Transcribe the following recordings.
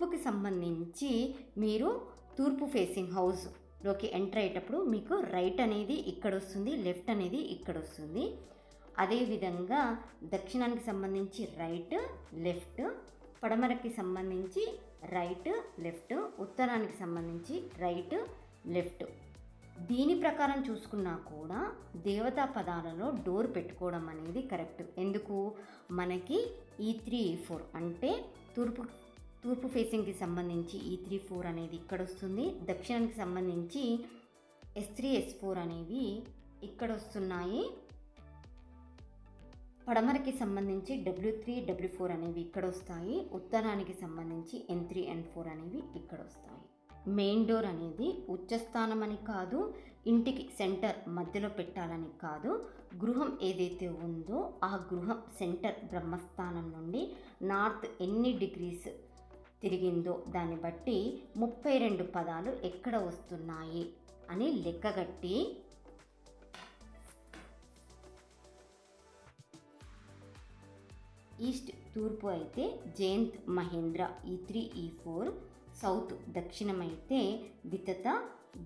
తూర్పుకి సంబంధించి మీరు తూర్పు ఫేసింగ్ హౌస్లోకి ఎంటర్ అయ్యేటప్పుడు మీకు రైట్ అనేది ఇక్కడ వస్తుంది లెఫ్ట్ అనేది ఇక్కడ వస్తుంది. అదేవిధంగా దక్షిణానికి సంబంధించి రైట్ లెఫ్ట్ పడమరకి సంబంధించి రైట్ లెఫ్ట్ ఉత్తరానికి సంబంధించి రైట్ లెఫ్ట్. దీని ప్రకారం చూసుకున్నా కూడా దేవతా పదాలలో డోర్ పెట్టుకోవడం అనేది కరెక్ట్. ఎందుకు? మనకి ఈ త్రీ ఈ ఫోర్ అంటే తూర్పు తూర్పు ఫేసింగ్కి సంబంధించి ఈ త్రీ ఫోర్ అనేది ఇక్కడ వస్తుంది దక్షిణానికి సంబంధించి ఎస్ త్రీ ఎస్ ఫోర్ అనేవి ఇక్కడ వస్తున్నాయి పడమరకి సంబంధించి డబ్ల్యూ త్రీ డబ్ల్యూ ఫోర్ అనేవి ఇక్కడ వస్తాయి ఉత్తరానికి సంబంధించి ఎన్ త్రీ ఎన్ ఫోర్ అనేవి ఇక్కడ వస్తాయి మెయిన్ డోర్ అనేది ఉచ్చస్థానం అని కాదు ఇంటికి సెంటర్ మధ్యలో పెట్టాలని కాదు. గృహం ఏదైతే ఉందో ఆ గృహం సెంటర్ బ్రహ్మస్థానం నుండి నార్త్ ఎన్ని డిగ్రీస్ తిరిగిందో దాన్ని బట్టి ముప్పై రెండు పదాలు ఎక్కడ వస్తున్నాయి అని లెక్కగట్టి ఈస్ట్ తూర్పు అయితే Jayant Mahendra E three E four. South దక్షిణమైతే వితత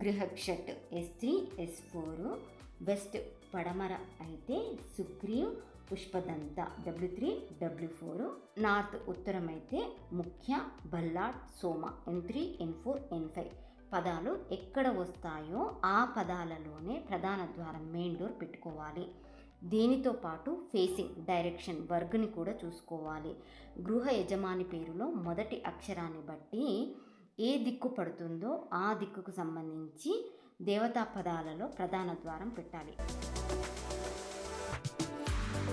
గృహక్షట్ S three S four. West పడమర అయితే Sugreev పుష్పదంత W three W four north ఉత్తరం అయితే ముఖ్య బల్లాడ్ సోమ N three N four N five పదాలు ఎక్కడ వస్తాయో ఆ పదాలలోనే ప్రధాన ద్వారం మెయిన్ డోర్ పెట్టుకోవాలి. దీనితో పాటు ఫేసింగ్ డైరెక్షన్ వర్గ్ని కూడా చూసుకోవాలి. గృహ యజమాని పేరులో మొదటి అక్షరాన్ని బట్టి ఏ దిక్కు పడుతుందో ఆ దిక్కుకు సంబంధించి దేవతా పదాలలో ప్రధాన ద్వారం పెట్టాలి.